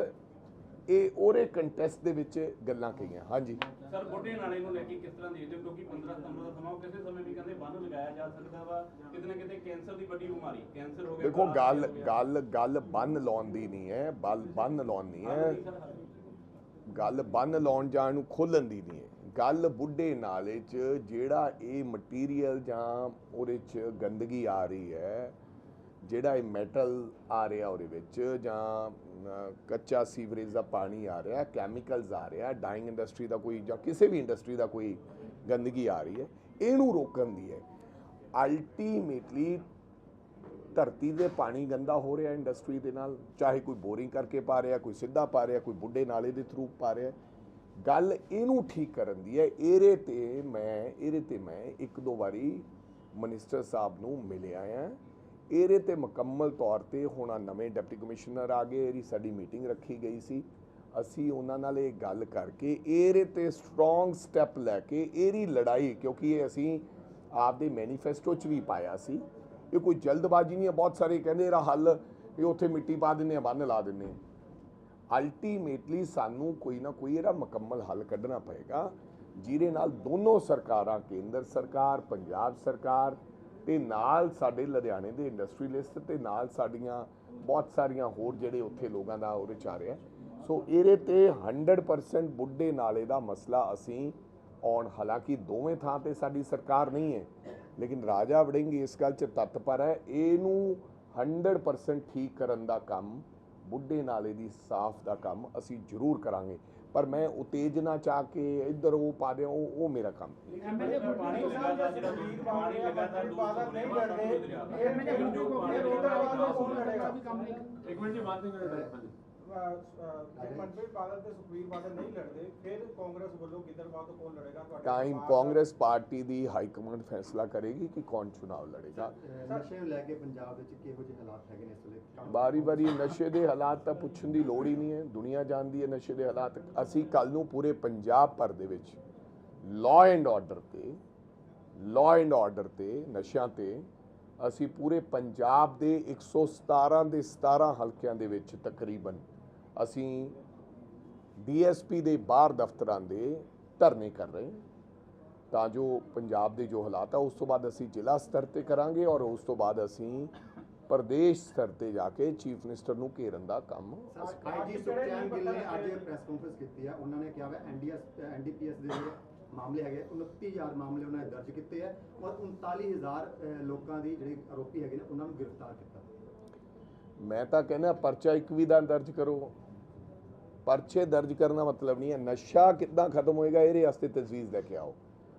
ਇਹ ਉਹਦੇ ਕੰਟੈਸਟ ਦੇ ਵਿੱਚ ਗੱਲਾਂ ਕਹੀਆਂ। ਹਾਂਜੀ। ਸਰ ਬੁੱਢੇ ਨਾਲੇ ਨੂੰ ਲੈ ਕੇ ਕਿਸ ਤਰ੍ਹਾਂ ਦੇਖਦੇ ਹੋ? ਕਿਉਂਕਿ 15 ਸਤੰਬਰ ਦਾ ਸਮਾਂ ਉਹ ਕਿਸੇ ਸਮੇਂ ਵੀ ਕਹਿੰਦੇ ਬੰਨ ਲਗਾਇਆ ਜਾ ਸਕਦਾ ਵਾ। ਕਿਤੇ ਨਾ ਕਿਤੇ ਕੈਂਸਰ ਦੀ ਵੱਡੀ ਬਿਮਾਰੀ ਕੈਂਸਰ ਹੋ ਗਿਆ ਦੇਖੋ ਗੱਲ। ਗੱਲ ਗੱਲ ਬੰਨ ਲਾਉਣ ਦੀ ਨਹੀਂ ਹੈ। ਬੰਨ ਲਾਉਣ ਨਹੀਂ ਹੈ। ਗੱਲ ਬੰਨ ਲਾਉਣ ਜਾਣ ਨੂੰ ਖੋਲਣ ਦੀ ਨਹੀਂ ਹੈ। ਗੱਲ ਬੁੱਢੇ ਨਾਲੇ 'ਚ ਜਿਹੜਾ ਇਹ ਮਟੀਰੀਅਲ ਜਾਂ ਉਹਦੇ 'ਚ ਗੰਦਗੀ ਆ ਰਹੀ ਹੈ, ਜਿਹੜਾ ਇਹ ਮੈਟਲ ਆ ਰਿਹਾ ਉਹਦੇ ਵਿੱਚ ਜਾਂ ਕੱਚਾ ਸੀਵਰੇਜ ਦਾ ਪਾਣੀ ਆ ਰਿਹਾ ਕੈਮੀਕਲਸ ਆ ਰਿਹਾ ਡਾਈਂਗ ਇੰਡਸਟਰੀ ਦਾ ਕੋਈ ਜਾਂ ਕਿਸੇ ਵੀ ਇੰਡਸਟਰੀ ਦਾ ਕੋਈ ਗੰਦਗੀ ਆ ਰਹੀ ਹੈ, ਇਹਨੂੰ ਰੋਕਣ ਦੀ ਹੈ। ਅਲਟੀਮੇਟਲੀ ਧਰਤੀ ਦੇ ਪਾਣੀ ਗੰਦਾ ਹੋ ਰਿਹਾ ਇੰਡਸਟਰੀ ਦੇ ਨਾਲ, ਚਾਹੇ ਕੋਈ ਬੋਰਿੰਗ ਕਰਕੇ ਪਾ ਰਿਹਾ, ਕੋਈ ਸਿੱਧਾ ਪਾ ਰਿਹਾ, ਕੋਈ ਬੁੱਢੇ ਨਾਲੇ ਦੇ ਥਰੂ ਪਾ ਰਿਹਾ ਗੱਲ ਇਹਨੂੰ ਠੀਕ ਕਰਨ ਦੀ ਹੈ, ਇਹਦੇ ਤੇ ਮੈਂ, ਇਹਦੇ ਤੇ ਮੈਂ ਇੱਕ ਦੋ ਵਾਰੀ ਮਿਨਿਸਟਰ ਸਾਹਿਬ ਨੂੰ ਮਿਲਿਆ ਆ। ਇਹਦੇ ਤੇ ਮੁਕੰਮਲ ਤੌਰ ਤੇ ਹੁਣ ਨਵੇਂ ਡਿਪਟੀ ਕਮਿਸ਼ਨਰ ਆ ਗਏ, ਇਹਦੀ ਸਾਡੀ ਮੀਟਿੰਗ ਰੱਖੀ ਗਈ ਸੀ। ਅਸੀਂ ਉਹਨਾਂ ਨਾਲ ਇਹ ਗੱਲ ਕਰਕੇ ਇਹਦੇ ਤੇ ਸਟਰੋਂਗ ਸਟੈਪ ਲੈ ਕੇ ਇਹਦੀ ਲੜਾਈ, ਕਿਉਂਕਿ ਇਹ ਅਸੀਂ ਆਪਦੇ ਮੈਨੀਫੈਸਟੋ 'ਚ ਵੀ ਪਾਇਆ ਸੀ। ਇਹ ਕੋਈ ਜਲਦਬਾਜ਼ੀ ਨਹੀਂ ਹੈ, ਬਹੁਤ ਸਾਰੇ ਕਹਿੰਦੇ ਇਹਦਾ ਹੱਲ ਇਹ ਉੱਥੇ ਮਿੱਟੀ ਪਾ ਦਿੰਦੇ ਆ ਬੰਨ ਲਾ ਦਿੰਦੇ ਆ ਅਲਟੀਮੇਟਲੀ ਸਾਨੂੰ ਕੋਈ ਨਾ ਕੋਈ ਇਹਦਾ ਮੁਕੰਮਲ ਹੱਲ ਕੱਢਣਾ ਪਏਗਾ, ਜਿਹਦੇ ਨਾਲ ਦੋਨੋਂ ਸਰਕਾਰਾਂ, ਕੇਂਦਰ ਸਰਕਾਰ, ਪੰਜਾਬ ਸਰਕਾਰ ਤੇ ਨਾਲ ਸਾਡੇ ਲੁਧਿਆਣੇ ਦੇ ਇੰਡਸਟਰੀਲਿਸਟ ਤੇ ਨਾਲ ਸਾਡੀਆਂ ਬਹੁਤ ਸਾਰੀਆਂ ਹੋਰ ਜਿਹੜੇ ਉੱਥੇ ਲੋਕਾਂ ਦਾ ਉਹਦੇ ਚ ਆ ਰਿਹਾ ਸੋ ਇਹਦੇ ਤੇ 100% ਬੁੱਢੇ ਨਾਲੇ ਦਾ ਮਸਲਾ ਅਸੀਂ ਔਨ ਹਾਲਾਂਕਿ ਦੋਵੇਂ ਥਾਂ ਤੇ ਸਾਡੀ ਸਰਕਾਰ ਨਹੀਂ ਹੈ, ਲੇਕਿਨ ਰਾਜਾ ਵੜਿੰਗ ਇਸ ਗੱਲ 'ਚ ਤਤਪਰ ਹੈ, ਇਹਨੂੰ 100% ਠੀਕ ਕਰਨ ਦਾ ਕੰਮ ਬੁੱਢੇ ਨਾਲੇ ਦੀ ਸਾਫ਼ ਦਾ ਕੰਮ ਅਸੀਂ ਜ਼ਰੂਰ ਕਰਾਂਗੇ। ਪਰ ਮੈਂ ਉਤੇਜਨਾ ਚਾਹ ਕੇ ਇੱਧਰ ਉਹ ਪਾ ਦਿਆਂ ਉਹ ਉਹ ਮੇਰਾ ਕੰਮ ਨਹੀਂ। ਇੱਕ ਮਿੰਟ ਜੀ ਬਾਤ ਮਨਪ੍ਰੀਤ ਬਾਦਲ ਤੇ ਸੁਖਬੀਰ ਬਾਦਲ ਨਹੀਂ ਲੜਦੇ ਫਿਰ ਕਾਂਗਰਸ ਵੱਲੋਂ ਗਿੱਦੜਬਾਹ ਤੋਂ ਕੌਣ ਲੜੇਗਾ? ਤੁਹਾਡੇ ਟਾਈਮ ਕਾਂਗਰਸ ਪਾਰਟੀ ਦੀ ਹਾਈ ਕਮਾਂਡ ਫੈਸਲਾ ਕਰੇਗੀ ਕਿ ਕੌਣ ਚੁਣਾਵ ਲੜੇਗਾ? ਨਸ਼ੇ ਨੂੰ ਲੈ ਕੇ ਪੰਜਾਬ ਵਿੱਚ ਕਿਹੋ ਜਿਹੇ ਹਾਲਾਤ ਹੈਗੇ ਨੇ ਇਸ ਵੇਲੇ? ਬਾਰੀ ਬਾਰੀ ਨਸ਼ੇ ਦੇ ਹਾਲਾਤ ਤਾਂ ਪੁੱਛਣ ਦੀ ਲੋੜ ਹੀ ਨਹੀਂ ਹੈ। ਦੁਨੀਆ ਜਾਣਦੀ ਹੈ ਨਸ਼ੇ ਦੇ ਹਾਲਾਤ। ਅਸੀਂ ਕੱਲ ਨੂੰ ਪੂਰੇ ਪੰਜਾਬ ਭਰ ਦੇ ਵਿੱਚ ਲਾਅ ਐਂਡ ਆਰਡਰ ਤੇ ਲਾਅ ਐਂਡ ਆਰਡਰ ਤੇ ਨਸ਼ਿਆਂ ਤੇ ਅਸੀਂ ਪੂਰੇ ਪੰਜਾਬ ਦੇ 117 ਦੇ 17 ਹਲਕਿਆਂ ਦੇ ਵਿੱਚ ਤਕਰੀਬਨ ਅਸੀਂ ਡੀਐਸਪੀ ਦੇ ਬਾਹਰ ਦਫ਼ਤਰਾਂ ਦੇ ਧਰਨੇ ਕਰ ਰਹੇ ਤਾਂ ਜੋ ਪੰਜਾਬ ਦੇ ਜੋ ਹਾਲਾਤ ਆ ਉਸ ਤੋਂ ਬਾਅਦ ਅਸੀਂ ਜ਼ਿਲ੍ਹਾ ਸਤਰ ਤੇ ਕਰਾਂਗੇ ਔਰ ਉਸ ਤੋਂ ਬਾਅਦ ਅਸੀਂ ਪ੍ਰਦੇਸ਼ ਸਤਰ ਤੇ ਜਾ ਕੇ ਚੀਫ ਮਿਨਿਸਟਰ ਨੂੰ ਘੇਰਨ ਦਾ ਕੰਮ ਆਈਜੀ ਸੁਖਚੈਨ ਗਿੱਲ ਨੇ ਅੱਜ ਪ੍ਰੈਸ ਕਾਨਫਰੰਸ ਕੀਤੀ ਹੈ ਉਹਨਾਂ ਨੇ ਕਿਹਾ ਹੈ ਐਨਡੀਐਸ ਐਨਡੀਪੀਐਸ ਦੇ ਜਿਹੜੇ ਮਾਮਲੇ ਹੈਗੇ 29000 ਮਾਮਲੇ ਉਹਨਾਂ ਨੇ ਦਰਜ ਕੀਤੇ ਹੈ ਔਰ 39000 ਅਹ, ਲੋਕਾਂ ਦੀ ਜਿਹੜੇ ਆਰੋਪੀ ਹੈਗੇ ਨੇ ਉਹਨਾਂ ਨੂੰ ਗ੍ਰਿਫਤਾਰ ਕੀਤਾ। ਮੈਂ ਤਾਂ ਕਹਿੰਦਾ ਪਰਚਾ ਇੱਕ ਵੀ ਦਾ ਦਰਜ ਕਰੋ। ਪਰਚੇ ਦਰਜ ਕਰਨਾ ਮਤਲਬ ਨਹੀਂ ਹੈ। ਨਸ਼ਾ ਕਿੱਦਾਂ ਖਤਮ ਹੋਏਗਾ, ਇਹਦੇ ਵਾਸਤੇ ਤਜਵੀਜ਼ ਲੈ ਕੇ ਆਓ।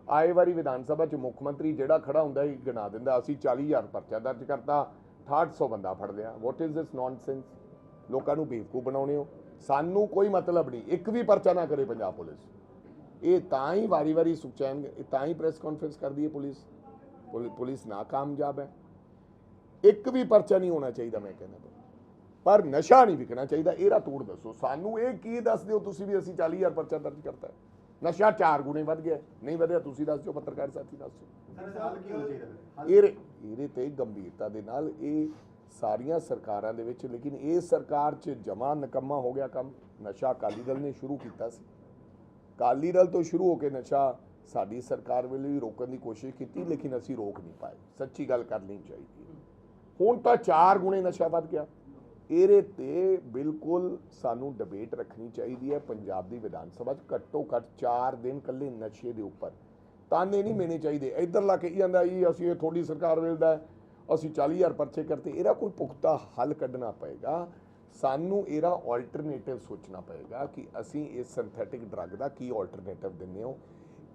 ਆਏ ਵਾਰੀ ਵਿਧਾਨ ਸਭਾ ਚ ਮੁੱਖ ਮੰਤਰੀ ਜਿਹੜਾ ਖੜਾ ਹੁੰਦਾ ਹੀ ਗਿਣਾ ਦਿੰਦਾ, ਅਸੀਂ 40000 ਪਰਚਾ ਦਰਜ ਕਰਤਾ 6800 ਬੰਦਾ ਫੜ ਲਿਆ। ਵਾਟ ਇਜ਼ ਦਿਸ ਨੌਨਸੈਂਸ ਲੋਕਾਂ ਨੂੰ ਬੇਵਕੂਫ ਬਣਾਉਣੇ ਹੋ। ਸਾਨੂੰ ਕੋਈ ਮਤਲਬ ਨਹੀਂ। ਇੱਕ ਵੀ ਪਰਚਾ ਨਾ ਕਰੇ ਪੰਜਾਬ ਪੁਲਿਸ। ਇਹ ਤਾਂ ਹੀ ਵਾਰੀ-ਵਾਰੀ ਸੁਖਚੈਨ ਇਹ ਤਾਂ ਹੀ ਪ੍ਰੈਸ ਕਾਨਫਰੰਸ ਕਰਦੀ ਹੈ ਪੁਲਿਸ। ਪੁਲ- ਪੁਲਿਸ ਨਾਕਾਮਯਾਬ ਹੈ। ਇੱਕ ਵੀ ਪਰਚਾ ਨਹੀਂ ਹੋਣਾ ਚਾਹੀਦਾ, ਮੈਂ ਕਹਿੰਦਾ। ਪਰ ਨਸ਼ਾ ਨਹੀਂ ਵਿਕਣਾ ਚਾਹੀਦਾ ਇਹਦਾ ਤੋੜ ਦੱਸੋ। ਸਾਨੂੰ ਇਹ ਕੀ ਦੱਸ ਦਿਓ ਤੁਸੀਂ ਵੀ ਅਸੀਂ 40000 ਪਰਚਾ ਦਰਜ ਕਰਤਾ ਹੈ। ਨਸ਼ਾ 4 ਗੁਣੇ ਵੱਧ ਗਿਆ। ਨਹੀਂ ਵਧਿਆ ਤੁਸੀਂ ਦੱਸ ਦਿਓ ਪੱਤਰਕਾਰ ਸਾਥੀ ਦੱਸ ਦਿਓ। ਹੱਲ- ਇਹਦੇ ਤੇ ਗੰਭੀਰਤਾ ਦੇ ਨਾਲ ਇਹ ਸਾਰੀਆਂ ਸਰਕਾਰਾਂ ਦੇ ਵਿੱਚ ਲੇਕਿਨ ਇਹ ਸਰਕਾਰ 'ਚ ਜਮਾ ਨਕਮਾ ਹੋ ਗਿਆ ਕੰਮ। ਨਸ਼ਾ ਅਕਾਲੀ ਦਲ ਨੇ ਸ਼ੁਰੂ ਕੀਤਾ ਸੀ। ਅਕਾਲੀ ਦਲ ਤੋਂ ਸ਼ੁਰੂ ਹੋ ਕੇ ਨਸ਼ਾ ਸਾਡੀ ਸਰਕਾਰ ਵੇਲੇ ਵੀ ਰੋਕਣ ਦੀ ਕੋਸ਼ਿਸ਼ ਕੀਤੀ ਲੇਕਿਨ ਅਸੀਂ ਰੋਕ ਨਹੀਂ ਪਾਏ। ਸੱਚੀ ਗੱਲ ਕਰਨੀ ਚਾਹੀਦੀ ਹੁਣ ਤਾਂ 4 ਗੁਣੇ ਨਸ਼ਾ ਵੱਧ ਗਿਆ। ਇਹਦੇ ਤੇ ਬਿਲਕੁਲ ਸਾਨੂੰ ਡਿਬੇਟ ਰੱਖਣੀ ਚਾਹੀਦੀ ਹੈ ਪੰਜਾਬ ਦੀ ਵਿਧਾਨ ਸਭਾ 'ਚ, ਘੱਟੋ ਘੱਟ 4 ਦਿਨ ਕੱਲੇ ਨਸ਼ੇ ਦੇ ਉੱਪਰ। ਤਾਨੇ ਨਹੀਂ ਮੈਨੇ ਚਾਹੀਦੇ। ਇੱਧਰ ਲਾ ਕੇ ਜਾਂਦਾ ਜੀ, ਅਸੀਂ ਇਹ ਥੋੜੀ ਸਰਕਾਰ ਵੇਲਦਾ ਅਸੀਂ 40000 ਪਰਚੇ ਕਰਤੇ। ਇਹਦਾ ਕੋਈ ਪੁਖਤਾ ਹੱਲ ਕੱਢਣਾ ਪਏਗਾ। ਸਾਨੂੰ ਇਹਦਾ ਆਲਟਰਨੇਟਿਵ ਸੋਚਣਾ ਪਏਗਾ ਕਿ ਅਸੀਂ ਇਸ ਸਿੰਥੈਟਿਕ ਡਰੱਗ ਦਾ ਕੀ ਆਲਟਰਨੇਟਿਵ ਦਿੰਦੇ ਹੋ।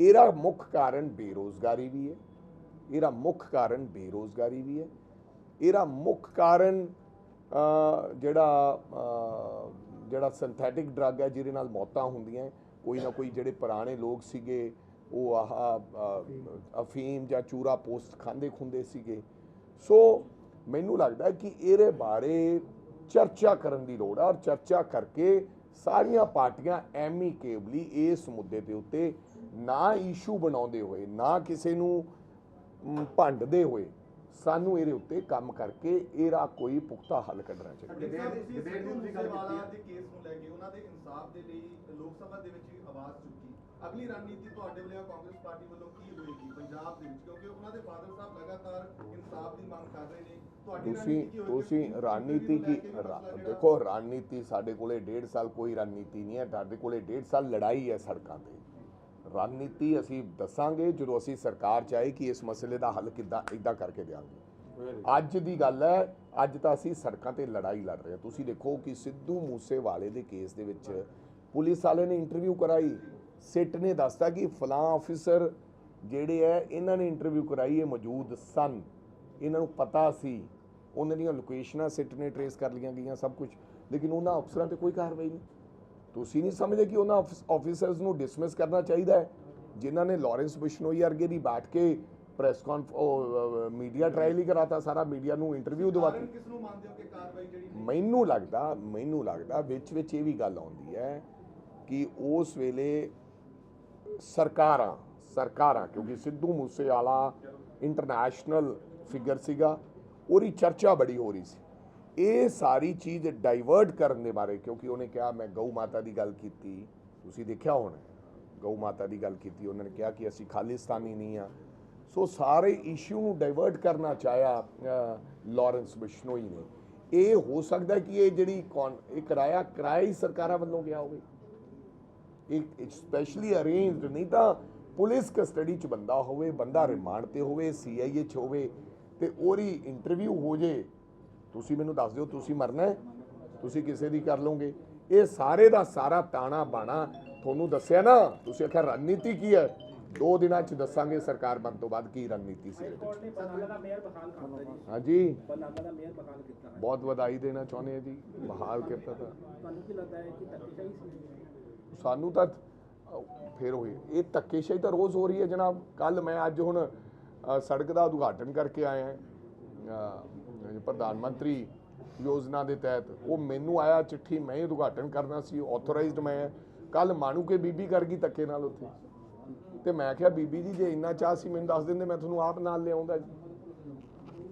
ਇਹਦਾ ਮੁੱਖ ਕਾਰਨ ਬੇਰੋਜ਼ਗਾਰੀ ਵੀ ਹੈ। ਇਹਦਾ ਮੁੱਖ ਕਾਰਨ ਬੇਰੋਜ਼ਗਾਰੀ ਵੀ ਹੈ। ਇਹਦਾ ਮੁੱਖ ਕਾਰਨ ਜਿਹੜਾ ਜਿਹੜਾ ਸਿੰਥੈਟਿਕ ਡਰੱਗ ਹੈ, ਜਿਹਦੇ ਨਾਲ ਮੌਤਾਂ ਹੁੰਦੀਆਂ ਕੋਈ ਨਾ ਕੋਈ ਜਿਹੜੇ ਪੁਰਾਣੇ ਲੋਕ ਸੀਗੇ, ਉਹ ਆਹ ਅਫੀਮ ਜਾਂ ਚੂਰਾ ਪੋਸਟ ਖਾਂਦੇ ਖੁੰਦੇ ਸੀਗੇ। ਸੋ ਮੈਨੂੰ ਲੱਗਦਾ ਕਿ ਇਹਦੇ ਬਾਰੇ ਚਰਚਾ ਕਰਨ ਦੀ ਲੋੜ ਹੈ ਔਰ ਚਰਚਾ ਕਰਕੇ ਸਾਰੀਆਂ ਪਾਰਟੀਆਂ ਐਮੀਕੇਬਲੀ ਇਸ ਮੁੱਦੇ ਦੇ ਉੱਤੇ ਨਾ ਇਸ਼ੂ ਬਣਾਉਂਦੇ ਹੋਏ, ਨਾ ਕਿਸੇ ਨੂੰ ਭੰਡਦੇ ਹੋਏ ਸਾਨੂੰ ਇਹਦੇ ਉੱਤੇ ਕੰਮ ਕਰਕੇ ਇਹਦਾ ਕੋਈ ਪੁਖਤਾ ਹੱਲ ਕੱਢਣਾ ਚਾਹੀਦਾ। ਡਿਬੇਟ ਤੁਸੀਂ debate ਸਿੱਧੂ ਦੀ ਗੱਲ ਮੂਸੇਵਾਲਾ ਕੀਤੀ ਦੇ ਕੇਸ ਨੂੰ ਲੈ ਕੇ ਉਹਨਾਂ ਦੇ ਇਨਸਾਫ ਦੇ ਲਈ ਲੋਕ ਸਭਾ ਦੇ ਵਿੱਚ ਵੀ ਆਵਾਜ਼ ਚੁੱਕੀ। ਅਗਲੀ ਰਣਨੀਤੀ ਤੁਹਾਡੇ ਵੱਲੋਂ ਕਾਂਗਰਸ ਪਾਰਟੀ ਵੱਲੋਂ ਕੀ ਹੋਏਗੀ ਪੰਜਾਬ ਦੇ ਵਿੱਚ? ਕਿਉਂਕਿ ਉਹਨਾਂ ਦੇ ਫਾਦਰ ਸਾਹਿਬ ਲਗਾਤਾਰ ਇਨਸਾਫ ਦੀ ਮੰਗ ਕਰ ਰਹੇ ਨੇ। ਤੁਹਾਡੀ ਤੁਸੀਂ ਰਣਨੀਤੀ ਕੀ ਹੋਏਗੀ? ਤੁਸੀਂ ਕਿਉਂਕਿ ਰਣਨੀਤੀ interview ਕੀ ਨੂੰ ਲੈ ਕੇ ਵੀ ਰਾ- ਮਸਲਾ ਜਿਹੜਾ- ਦੇਖੋ ਰਣਨੀਤੀ ਸਾਡੇ ਕੋਲੇ 1.5 ਸਾਲ ਕੋਈ ਰਣਨੀਤੀ ਨਹੀਂ ਹੈ। ਸਾਡੇ ਕੋਲੇ 1.5 ਸਾਲ ਲੜਾਈ ਹੈ ਸੜਕਾਂ ਤੇ। ਰਣਨੀਤੀ ਅਸੀਂ ਦੱਸਾਂਗੇ ਜਦੋਂ ਅਸੀਂ ਸਰਕਾਰ ਚਾਹੇ ਕਿ ਇਸ ਮਸਲੇ ਦਾ ਹੱਲ ਕਿੱਦਾਂ ਇਦਾਂ ਕਰਕੇ ਦੇਵਾਂਗੇ ਅੱਜ ਦੀ ਗੱਲ ਹੈ ਅੱਜ ਤਾਂ ਅਸੀਂ ਸੜਕਾਂ ਤੇ ਲੜਾਈ ਲੜ ਰਹੇ ਹਾਂ। ਤੁਸੀਂ ਦੇਖੋ ਕਿ ਸਿੱਧੂ ਮੂਸੇਵਾਲੇ ਦੇ ਕੇਸ ਦੇ ਵਿੱਚ ਪੁਲਿਸ ਵਾਲੇ ਨੇ ਇੰਟਰਵਿਊ ਕਰਾਈ। ਸਿੱਟ ਨੇ ਦੱਸਤਾ ਕਿ ਫਲਾਂ ਆਫੀਸਰ ਜਿਹੜੇ ਹੈ ਇਹਨਾਂ ਨੇ ਇੰਟਰਵਿਊ ਕਰਾਈ ਇਹ ਮੌਜੂਦ ਸਨ। ਇਹਨਾਂ ਨੂੰ ਪਤਾ ਸੀ। ਉਹਨਾਂ ਦੀਆਂ ਲੋਕੇਸ਼ਨਾਂ ਸਿੱਟ ਨੇ ਟਰੇਸ ਕਰ ਲਈਆਂ ਗਈਆਂ ਸਭ ਕੁਝ ਲੇਕਿਨ ਉਹਨਾਂ ਅਫਸਰਾਂ ਤੇ ਕੋਈ ਕਾਰਵਾਈ ਨਹੀਂ। ਤੁਸੀਂ ਨਹੀਂ ਸਮਝਦੇ ਕਿ ਉਹਨਾਂ ਆਫੀਸਰਸ ਨੂੰ ਡਿਸਮਿਸ ਕਰਨਾ ਚਾਹੀਦਾ ਹੈ? ਜਿਨ੍ਹਾਂ ਨੇ ਲਾਰੈਂਸ ਬਿਸ਼ਨੋਈ ਵਰਗੇ ਦੀ ਬੈਠ ਕੇ ਪ੍ਰੈਸ ਕਾਨਫ ਮੀਡੀਆ ਟ੍ਰਾਇਲ ਹੀ ਕਰਾਤਾ ਸਾਰਾ ਮੀਡੀਆ ਨੂੰ ਇੰਟਰਵਿਊ ਦਿਵਾਤੀ ਕਾਰਨ ਕਿਸ ਨੂੰ ਮੰਨਦੇ ਹੋ ਕਿ ਕਾਰਵਾਈ ਜਿਹੜੀ ਨਹੀਂ ਮੈਨੂੰ ਲੱਗਦਾ ਮੈਨੂੰ ਲੱਗਦਾ ਵਿੱਚ ਵਿੱਚ ਇਹ ਵੀ ਗੱਲ ਆਉਂਦੀ ਹੈ ਕਿ ਉਸ ਵੇਲੇ ਸਰਕਾਰਾਂ ਸਰਕਾਰਾਂ ਕਿਉਂਕਿ ਸਿੱਧੂ ਮੂਸੇਵਾਲਾ ਇੰਟਰਨੈਸ਼ਨਲ ਫਿਗਰ ਸੀਗਾ ਉਹਦੀ ਚਰਚਾ ਬੜੀ ਹੋ ਰਹੀ ਸੀ। ਇਹ ਸਾਰੀ ਚੀਜ਼ ਡਾਈਵਰਟ ਕਰਨ ਦੇ ਬਾਰੇ ਕਿਉਂਕਿ ਉਹਨੇ ਕਿਹਾ ਮੈਂ ਗਊ ਮਾਤਾ ਦੀ ਗੱਲ ਕੀਤੀ। ਤੁਸੀਂ ਦੇਖਿਆ ਹੋਣਾ ਗਊ ਮਾਤਾ ਦੀ ਗੱਲ ਕੀਤੀ ਉਹਨਾਂ ਨੇ ਕਿਹਾ ਕਿ ਅਸੀਂ ਖਾਲਿਸਤਾਨੀ ਨਹੀਂ ਆ। ਸੋ ਸਾਰੇ ਇਸ਼ੂ ਨੂੰ ਡਾਈਵਰਟ ਕਰਨਾ ਚਾਹਿਆ ਅ, ਲਾਰੈਂਸ ਬਿਸ਼ਨੋਈ ਨੇ। ਇਹ ਹੋ ਸਕਦਾ ਕਿ ਇਹ ਜਿਹੜੀ ਕੌਨ ਇਹ ਕਿਰਾਇਆ ਕਿਰਾਇਆ ਹੀ ਸਰਕਾਰਾਂ ਵੱਲੋਂ ਗਿਆ ਹੋਵੇ। ਇਹ ਸਪੈਸ਼ਲੀ ਅਰੇਂਜਡ ਨਹੀਂ ਤਾਂ ਪੁਲਿਸ ਕਸਟਡੀ ਚ ਬੰਦਾ ਹੋਵੇ ਬੰਦਾ ਰਿਮਾਂਡ ਤੇ ਹੋਵੇ ਸੀਆਈਏ ਚ ਹੋਵੇ ਤੇ ਉਹਦੀ ਇੰਟਰਵਿਊ ਹੋ ਜੇ। ਤੁਸੀਂ ਮੈਨੂੰ ਦੱਸ ਦਿਓ ਤੁਸੀਂ ਮਰਨਾ ਹੈ ਤੁਸੀਂ ਕਿਸੇ ਦੀ ਕਰ ਲਓਗੇ। ਇਹ ਸਾਰੇ ਦਾ ਸਾਰਾ ਤਾਣਾ ਬਾਣਾ ਤੁਹਾਨੂੰ ਦੱਸਿਆ ਨਾ ਤੁਸੀਂ ਆਖਿਆ ਰਣਨੀਤੀ ਕੀ ਹੈ? ਦੋ ਦਿਨਾਂ ਚ ਦੱਸਾਂਗੇ ਸਰਕਾਰ ਬਣ ਤੋਂ ਬਾਅਦ ਕੀ ਰਣਨੀਤੀ ਸੀ ਹਾਂਜੀ। ਬਹੁਤ ਵਧਾਈ ਦੇਣਾ ਚਾਹੁੰਦੇ ਹਾਂ ਜੀ ਬਹਾਲ ਕੀਤਾ ਤਾਂ ਸਾਨੂੰ ਤਾਂ ਫਿਰ ਹੋਈ ਇਹ ਧੱਕੇਸ਼ਾਹੀ ਤਾਂ ਰੋਜ਼ ਹੋ ਰਹੀ ਹੈ ਜਨਾਬ। ਕੱਲ ਮੈਂ ਅੱਜ ਹੁਣ ਸੜਕ ਦਾ ਉਦਘਾਟਨ ਕਰਕੇ ਆਇਆ ਪ੍ਰਧਾਨ ਮੰਤਰੀ ਯੋਜਨਾ ਦੇ ਤਹਿਤ ਉਹ ਮੈਨੂੰ ਆਇਆ ਚਿੱਠੀ ਮੈਂ ਹੀ ਉਦਘਾਟਨ ਕਰਨਾ ਸੀ ਆਥੋਰਾਈਜ਼ਡ ਮੈਂ। ਕੱਲ ਮਾਣੂ ਕੇ ਬੀਬੀ ਕਰ ਗਈ ਧੱਕੇ ਨਾਲ ਉੱਥੇ। ਤੇ ਮੈਂ ਕਿਹਾ ਬੀਬੀ ਜੀ ਜੇ ਇੰਨਾ ਚਾਹ ਸੀ ਮੈਨੂੰ ਦੱਸ ਦਿੰਦੇ ਮੈਂ ਤੁਹਾਨੂੰ ਆਪ ਨਾਲ ਲਿਆਉਂਦਾ ਜੀ।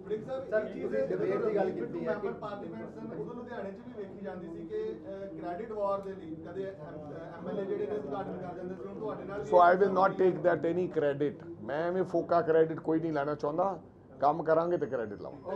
ਬ੍ਰਿਕ ਸਾਹਿਬ ਸਰ, ਇੱਕ ਚੀਜ਼ ਤੁਸੀਂ ਹੈ, debate ਜਦੋਂ ਦੀ ਗੱਲ ਬਿੱਟੂ ਕੀਤੀ ਹੈ ਕਿ- ਮੈਂਬਰ ਪਾਰਲੀਮੈਂਟ ਸਨ ਉਦੋਂ ਲੁਧਿਆਣੇ 'ਚ ਵੀ ਵੇਖੀ ਜਾਂਦੀ ਸੀ ਕਿ ਕ੍ਰੈਡਿਟ ਵਾਰ ਦੇ ਲਈ ਕਦੇ ਐਮਐਲਏ ਜਿਹੜੇ ਨੇ ਉਦਘਾਟਨ ਕਰ ਦਿੰਦੇ ਸੀ ਹੁਣ ਤੁਹਾਡੇ ਨਾਲ ਵੀ so I will not take that any credit ਮੈਂ ਐਵੇਂ ਫੋਕਾ ਕ੍ਰੈਡਿਟ ਕੋਈ ਨਹੀਂ ਲੈਣਾ ਚਾਹੁੰਦਾ। ਕੰਮ ਕਰਾਂਗੇ ਤੇ ਕ੍ਰੈਡਿਟ ਲਾਵਾਂਗੇ।